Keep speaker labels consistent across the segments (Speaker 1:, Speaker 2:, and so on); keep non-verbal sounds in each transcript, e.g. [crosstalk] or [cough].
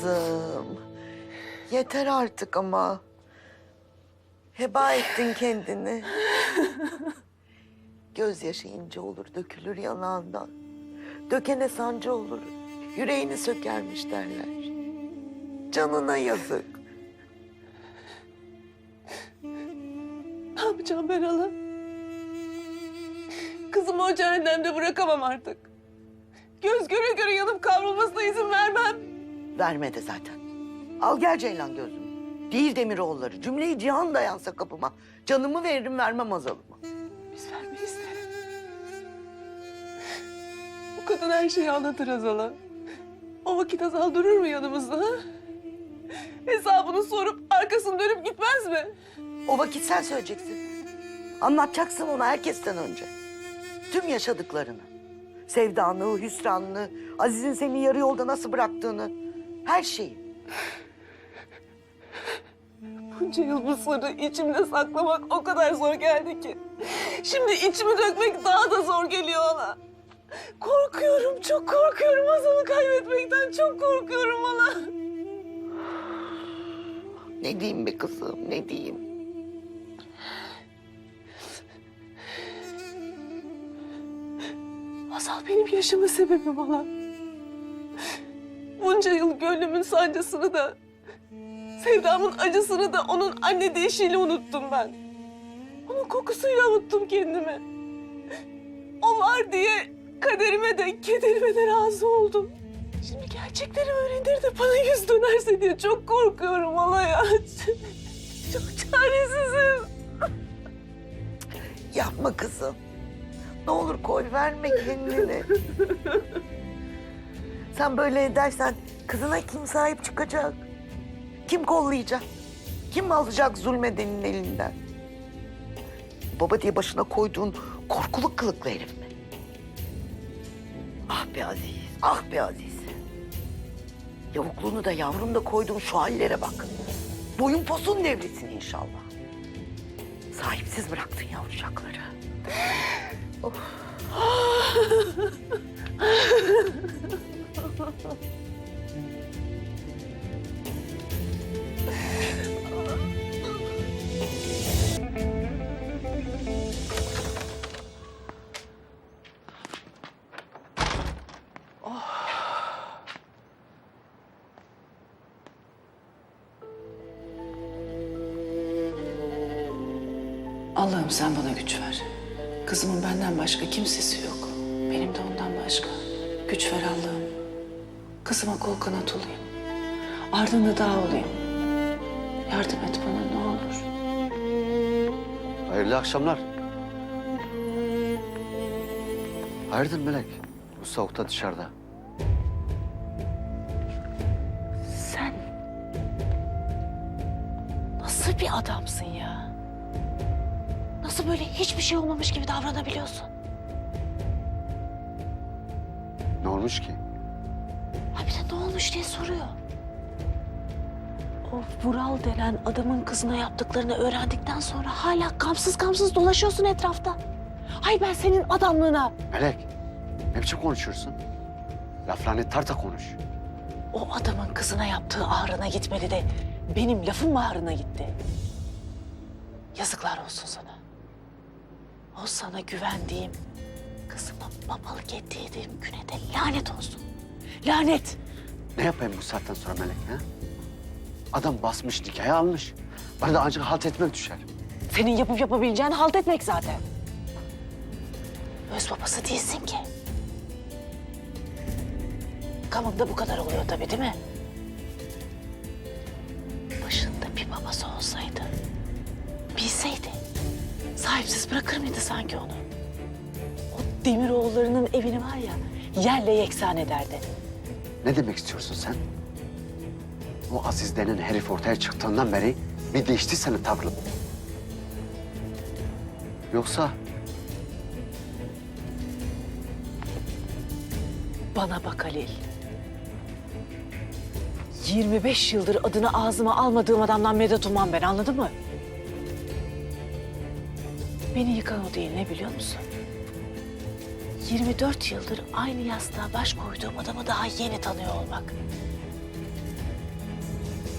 Speaker 1: kızım. Yeter artık ama. Heba ettin kendini. Gözyaşı ince olur, dökülür yanağından. Dökene sancı olur, yüreğini sökermiş derler. Canına yazık.
Speaker 2: Ne yapacağım ben hala? Kızımı o cehennemde bırakamam artık. Göz göre göre yanıp kavrulmasına izin vermem.
Speaker 1: Vermedi zaten. Al gel Ceylan gözüm. Değil Demiroğulları. Cümleyi cihan dayansa kapıma. Canımı veririm vermem azalıma.
Speaker 2: Biz vermeyiz de. Bu kadın her şeyi anlatır Azal'a. O vakit Azal durur mu yanımızda? Ha? Hesabını sorup arkasını dönüp gitmez mi?
Speaker 1: O vakit sen söyleyeceksin. Anlatacaksın ona herkesten önce. Tüm yaşadıklarını. Sevdanı, hüsranını, Aziz'in seni yarı yolda nasıl bıraktığını. Her şeyi.
Speaker 2: Bunca yıl bu sırrı içimde saklamak o kadar zor geldi ki. Şimdi içimi dökmek daha da zor geliyor ona. Korkuyorum, çok korkuyorum Azal'ı kaybetmekten. Çok korkuyorum ona.
Speaker 1: Ne diyeyim be kızım, ne diyeyim?
Speaker 2: Azal benim yaşama sebebim olan. Bunca yıl gönlümün sancısını da, sevdamın acısını da onun anne deyişiyle unuttum ben. Onun kokusuyla unuttum kendimi. O var diye kaderime de kederime de razı oldum. Şimdi gerçekleri öğrenir de bana yüz dönerse diye çok korkuyorum ona ya. [laughs] Çok çaresizim.
Speaker 1: Yapma kızım. Ne olur koy verme kendini. [laughs] Sen böyle edersen kızına kim sahip çıkacak? Kim kollayacak? Kim alacak zulmedenin elinden? Baba diye başına koyduğun korkuluk kılıklı herif mi? Ah be Aziz, ah be Aziz. Yavukluğunu da yavrum da koyduğun şu hallere bak. Boyun posun devrilsin inşallah. Sahipsiz bıraktın yavrucakları. [laughs]
Speaker 3: Allah'ım sen bana güç ver. Kızımın benden başka kimsesi yok. Benim de ondan başka. Güç ver Allah'ım. Kızıma kol kanat olayım. Ardında dağ olayım. Yardım et bana ne olur.
Speaker 4: Hayırlı akşamlar. Hayırdır Melek? Bu soğukta dışarıda.
Speaker 3: Sen nasıl bir adamsın ya? Nasıl böyle hiçbir şey olmamış gibi davranabiliyorsun?
Speaker 4: Ne olmuş ki?
Speaker 3: Olmuş diye soruyor. O Vural denen adamın kızına yaptıklarını öğrendikten sonra hala kamsız kamsız dolaşıyorsun etrafta. Hay ben senin adamlığına.
Speaker 4: Melek, ne biçim konuşuyorsun? Laflarını tarta konuş.
Speaker 3: O adamın kızına yaptığı ağrına gitmedi de benim lafım mı ağrına gitti? Yazıklar olsun sana. O sana güvendiğim, kızıma babalık ettiğim güne de lanet olsun. Lanet!
Speaker 4: Ne yapayım bu saatten sonra Melek ha? Adam basmış, nikahı almış. Bana da ancak halt etmek düşer.
Speaker 3: Senin yapıp yapabileceğin halt etmek zaten. Öz babası değilsin ki. Kamında bu kadar oluyor tabii değil mi? Başında bir babası olsaydı, bilseydi sahipsiz bırakır mıydı sanki onu? O Demiroğulları'nın evini var ya yerle yeksan ederdi.
Speaker 4: Ne demek istiyorsun sen? O Aziz denen herif ortaya çıktığından beri bir değişti senin tavrın. Yoksa
Speaker 3: Bana bak Halil. 25 yıldır adını ağzıma almadığım adamdan medet ummam ben anladın mı? Beni yıkan o değil ne biliyor musun? 24 yıldır aynı yastığa baş koyduğum adamı daha yeni tanıyor olmak.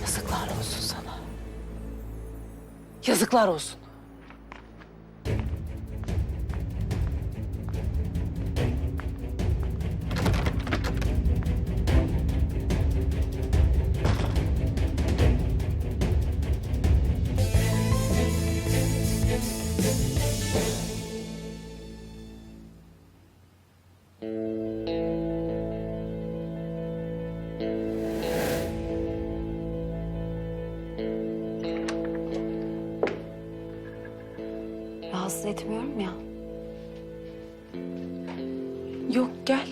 Speaker 3: Yazıklar olsun sana. Yazıklar olsun.
Speaker 5: Rahatsız etmiyorum ya.
Speaker 3: Yok gel.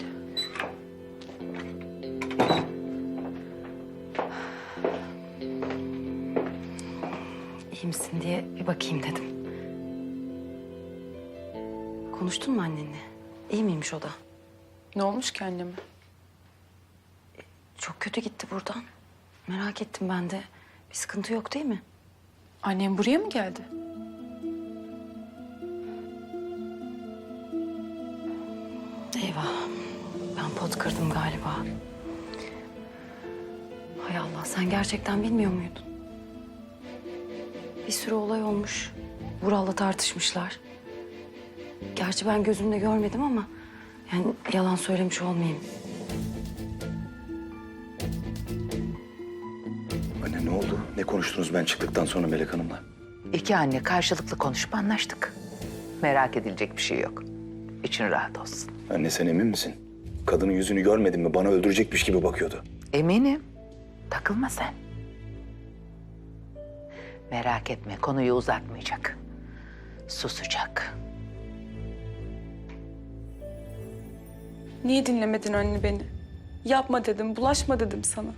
Speaker 5: İyi misin diye bir bakayım dedim. Konuştun mu annenle? İyi miymiş o da?
Speaker 3: Ne olmuş ki anneme?
Speaker 5: Çok kötü gitti buradan. Merak ettim ben de. Bir sıkıntı yok değil mi?
Speaker 3: Annem buraya mı geldi?
Speaker 5: Eyvah. Ben pot kırdım galiba. Hay Allah sen gerçekten bilmiyor muydun? Bir sürü olay olmuş. Vural'la tartışmışlar. Gerçi ben gözümle görmedim ama... Yani yalan söylemiş olmayayım.
Speaker 6: Anne ne oldu? Ne konuştunuz ben çıktıktan sonra Melek Hanım'la?
Speaker 7: İki anne karşılıklı konuşup anlaştık. Merak edilecek bir şey yok. İçin rahat olsun.
Speaker 6: Anne sen emin misin? Kadının yüzünü görmedin mi? Bana öldürecekmiş gibi bakıyordu.
Speaker 7: Eminim. Takılma sen. Merak etme konuyu uzatmayacak. Susacak.
Speaker 8: Niye dinlemedin anne beni? Yapma dedim, bulaşma dedim sana.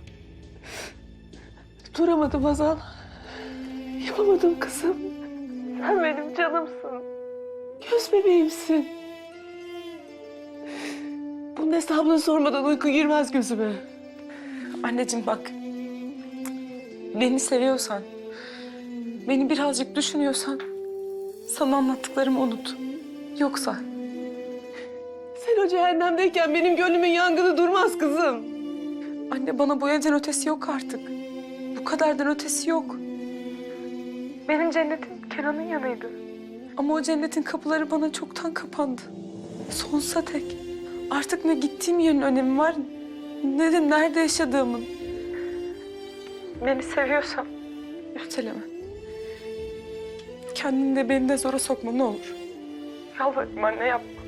Speaker 2: Duramadım Hazal. Yapamadım kızım. Sen benim canımsın. Göz bebeğimsin. Bunun hesabını sormadan uyku girmez gözüme.
Speaker 8: Anneciğim bak. Beni seviyorsan, beni birazcık düşünüyorsan sana anlattıklarımı unut. Yoksa
Speaker 2: Sen o cehennemdeyken benim gönlümün yangını durmaz kızım.
Speaker 8: anne bana bu evden ötesi yok artık. Bu kadardan ötesi yok. Benim cennetim Kenan'ın yanıydı. Ama o cennetin kapıları bana çoktan kapandı. Sonsuza tek. Artık ne gittiğim yerin önemi var ne de nerede yaşadığımın. Beni seviyorsan üsteleme. Kendini de beni de zora sokma ne olur. Yalvarırım anne yapma.